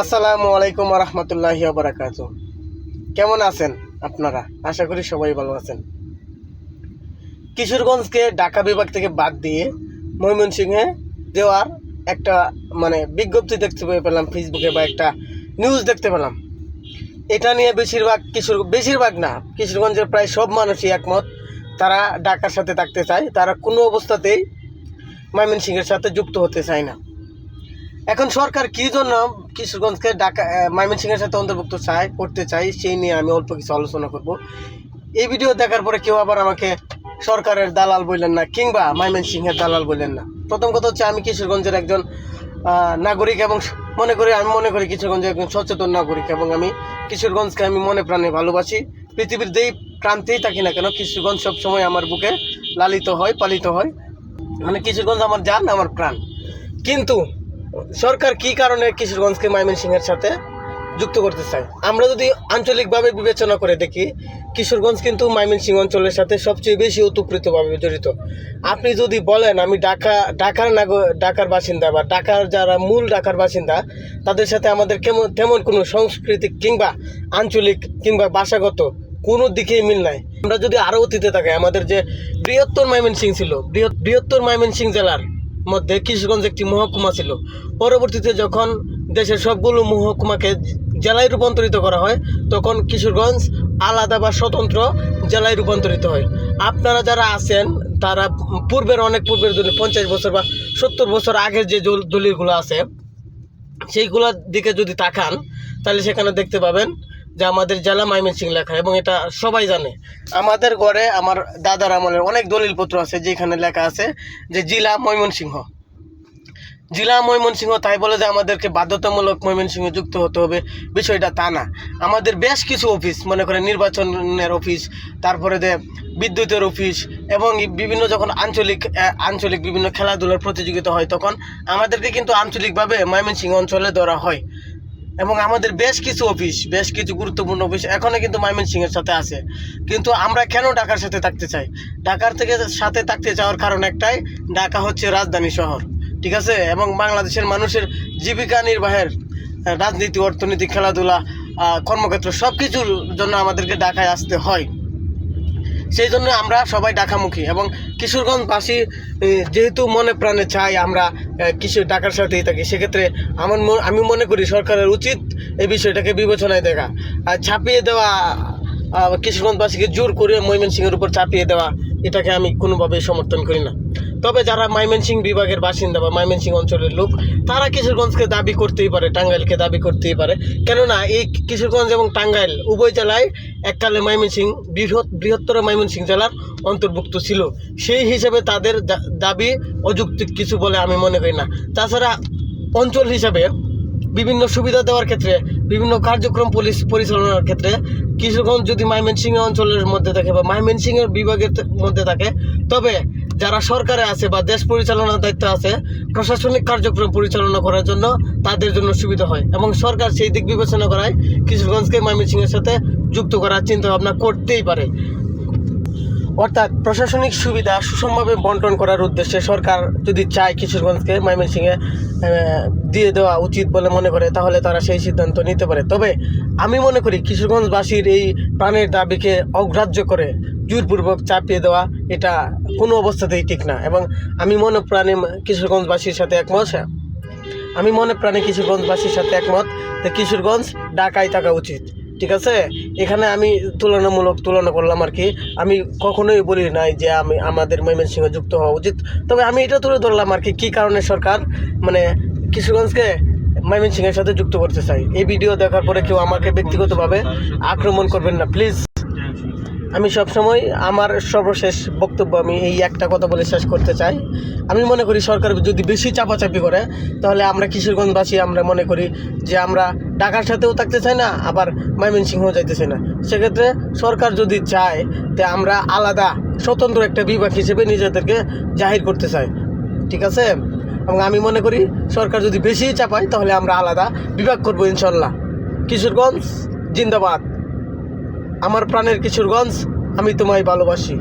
আসসালামু আলাইকুম রহমতুল্লাহ বারাকাত কেমন আছেন আপনারা? আশা করি সবাই ভালো আছেন। কিশোরগঞ্জকে ঢাকা বিভাগ থেকে বাদ দিয়ে ময়মনসিংহে দেওয়ার একটা মানে বিজ্ঞপ্তি দেখতে পেলাম ফেসবুকে বা একটা নিউজ দেখতে পেলাম। এটা নিয়ে বেশিরভাগ কিশোর, বেশিরভাগ না, কিশোরগঞ্জের প্রায় সব মানুষই একমত। তারা ঢাকার সাথে থাকতে চায়, তারা কোনো অবস্থাতেই ময়মনসিংহের সাথে যুক্ত হতে চায় না। এখন সরকার কি জন্য কিশোরগঞ্জকে ঢাকা ময়মনসিংহের সাথে অন্তর্ভুক্ত চায়, করতে চাই সেই নিয়ে আমি অল্প কিছু আলোচনা করব। এই ভিডিও দেখার পরে কেউ আবার আমাকে সরকারের দালাল বললেন না, কিংবা ময়মনসিংহের দালাল বললেন না। প্রথম কথা হচ্ছে আমি কিশোরগঞ্জের একজন নাগরিক এবং মনে করি, আমি মনে করি কিশোরগঞ্জের একজন সচেতন নাগরিক এবং আমি কিশোরগঞ্জকে আমি মনে প্রাণে ভালোবাসি। পৃথিবীর যেই প্রান্তেই থাকি না কেন, কিশোরগঞ্জ সবসময় আমার বুকে লালিত হয়, পালিত হয়। মানে কিশোরগঞ্জ আমার যান আমার প্রাণ। কিন্তু সরকার কি কারণে কিশোরগঞ্জকে ময়মনসিংহের সাথে যুক্ত করতে চায়? আমরা যদি আঞ্চলিকভাবে বিবেচনা করে দেখি, কিশোরগঞ্জ কিন্তু ময়মনসিংহ অঞ্চলের সাথে সবচেয়ে বেশি ওতপ্রোতভাবে জড়িত। আপনি যদি বলেন, আমি ঢাকা, ঢাকার নাগ ঢাকার বাসিন্দা বা ঢাকার যারা মূল ঢাকার বাসিন্দা, তাদের সাথে আমাদের কেমন, তেমন কোনো সাংস্কৃতিক কিংবা আঞ্চলিক কিংবা ভাষাগত কোনো দিকেই মিল নাই। আমরা যদি আরও অতীতে থাকি আমাদের যে বৃহত্তর ময়মনসিং ছিল বৃহত্তর ময়মনসিং জেলার মধ্যে কিশোরগঞ্জ একটি মহকুমা ছিল। পরবর্তীতে যখন দেশের সবগুলো মহকুমাকে জেলায় রূপান্তরিত করা হয়, তখন কিশোরগঞ্জ আলাদা বা স্বতন্ত্র জেলায় রূপান্তরিত হয়। আপনারা যারা আছেন, তারা পূর্বের, অনেক পূর্বের দলিল, পঞ্চাশ বছর বা সত্তর বছর আগের যে দল- দলিলগুলো আছে, সেইগুলোর দিকে যদি তাকান, তাহলে সেখানে দেখতে পাবেন যে আমাদের জেলা ময়মনসিং লেখা, এবং এটা সবাই জানে। আমাদের ঘরে আমার দাদার আমলের অনেক দলিল দলিলপত্র আছে যেখানে লেখা আছে যে জেলা ময়মনসিংহ। জেলা ময়মনসিংহ তাই বলে যে আমাদেরকে বাধ্যতামূলক ময়মনসিংহে যুক্ত হতে হবে, বিষয়টা তা না। আমাদের বেশ কিছু অফিস, মনে করেন নির্বাচনের অফিস, তারপরে যে বিদ্যুতের অফিস, এবং বিভিন্ন যখন আঞ্চলিক আঞ্চলিক বিভিন্ন খেলাধুলার প্রতিযোগিতা হয়, তখন আমাদেরকে কিন্তু আঞ্চলিকভাবে ময়মনসিংহ অঞ্চলে ধরা হয়। এবং আমাদের বেশ কিছু অফিস বেশ কিছু গুরুত্বপূর্ণ অফিস এখনও কিন্তু ময়মনসিংহের সাথে আছে। কিন্তু আমরা কেন ঢাকার সাথে থাকতে চাই? ঢাকার থেকে সাথে থাকতে চাওয়ার কারণ একটাই, ঢাকা হচ্ছে রাজধানী শহর, ঠিক আছে? এবং বাংলাদেশের মানুষের জীবিকা নির্বাহের রাজনীতি, অর্থনীতি, খেলাধুলা কর্মক্ষেত্র সব কিছুর জন্য আমাদেরকে ঢাকায় আসতে হয়। সেই জন্য আমরা সবাই ঢাকামুখী এবং কিশোরগঞ্জবাসী যেহেতু মনে প্রাণে চাই আমরা কিছু ডাকার সাথেই থাকি, সেক্ষেত্রে আমার আমি মনে করি সরকারের উচিত এই বিষয়টাকে বিবেচনায় দেখা। আর ছাপিয়ে দেওয়া কিশোরগঞ্জবাসীকে জোর করে ময়মনসিংহের উপর চাপিয়ে দেওয়া, এটাকে আমি কোনোভাবেই সমর্থন করি না। তবে যারা ময়মনসিংহ বিভাগের বাসিন্দা বা ময়মনসিংহ অঞ্চলের লোক, তারা কিশোরগঞ্জকে দাবি করতেই পারে, টাঙ্গাইলকে দাবি করতেই পারে। কেননা এই কিশোরগঞ্জ এবং টাঙ্গাইল উভয় জেলায় এককালে ময়মনসিংহ বৃহৎ, বৃহত্তর ময়মনসিংহ জেলার অন্তর্ভুক্ত ছিল। সেই হিসেবে তাদের দাবি অযৌক্তিক কিছু বলে আমি মনে করি না। তাছাড়া অঞ্চল হিসাবে বিভিন্ন সুবিধা দেওয়ার ক্ষেত্রে, বিভিন্ন কার্যক্রম পুলিশ পরিচালনার ক্ষেত্রে কিশোরগঞ্জ যদি ময়মনসিংহ অঞ্চলের মধ্যে থাকে বা ময়মনসিংহের বিভাগের মধ্যে থাকে, তবে যারা সরকারে আছে বা দেশ পরিচালনার দায়িত্ব আছে, প্রশাসনিক কার্যক্রম পরিচালনা করার জন্য তাদের জন্য সুবিধা হয় এবং সরকার সেই দিক বিবেচনা করায় কিশোরগঞ্জকে ময়মনসিংহের সাথে যুক্ত করার চিন্তা ভাবনা করতেই পারে। অর্থাৎ প্রশাসনিক সুবিধা সুষমভাবে বন্টন করার উদ্দেশ্যে সরকার যদি চায় কিশোরগঞ্জকে ময়মনসিংহে দিয়ে দেওয়া উচিত বলে মনে করে, তাহলে তারা সেই সিদ্ধান্ত নিতে পারে। তবে আমি মনে করি কিশোরগঞ্জবাসীর এই প্রাণের দাবিকে অগ্রাহ্য করে জোরপূর্বক চাপিয়ে দেওয়া এটা কোনো অবস্থাতেই ঠিক না। এবং আমি মনে প্রাণে কিশোরগঞ্জবাসীর সাথে একমত আমি মনে প্রাণে কিশোরগঞ্জবাসীর সাথে একমত যে কিশোরগঞ্জ ঢাকায় থাকা উচিত, ঠিক আছে? এখানে আমি তুলনামূলক তুলনা করলাম আর কি। আমি কখনোই বলি নাই যে আমি, আমাদের ময়মনসিংহ যুক্ত হওয়া উচিত। তবে আমি এটা তুলে ধরলাম আর কি, কী কারণে সরকার মানে কিশোরগঞ্জকে ময়মনসিংহের সাথে যুক্ত করতে চাই এই ভিডিও দেখার পরে কেউ আমাকে ব্যক্তিগতভাবে আক্রমণ করবেন না, প্লিজ। আমি সবসময় আমার সর্বশেষ বক্তব্য আমি এই একটা কথা বলে শেষ করতে চাই। আমি মনে করি সরকার যদি বেশি চাপাচাপি করে, তাহলে আমরা কিশোরগঞ্জবাসী আমরা মনে করি যে আমরা ঢাকার সাথেও থাকতে চাই না, আবার ময়মনসিংহ যাইতে চাই না। সেক্ষেত্রে সরকার যদি চায় যে আমরা আলাদা, স্বতন্ত্র একটা বিভাগ হিসেবে নিজেদেরকে জাহির করতে চাই। ঠিক আছে? এবং আমি মনে করি সরকার যদি বেশি চাপায়, তাহলে আমরা আলাদা বিভাগ করব ইনশাল্লাহ। কিশোরগঞ্জ জিন্দাবাদ। আমার প্রাণের কিশোরগঞ্জ আমি তোমায় ভালোবাসি।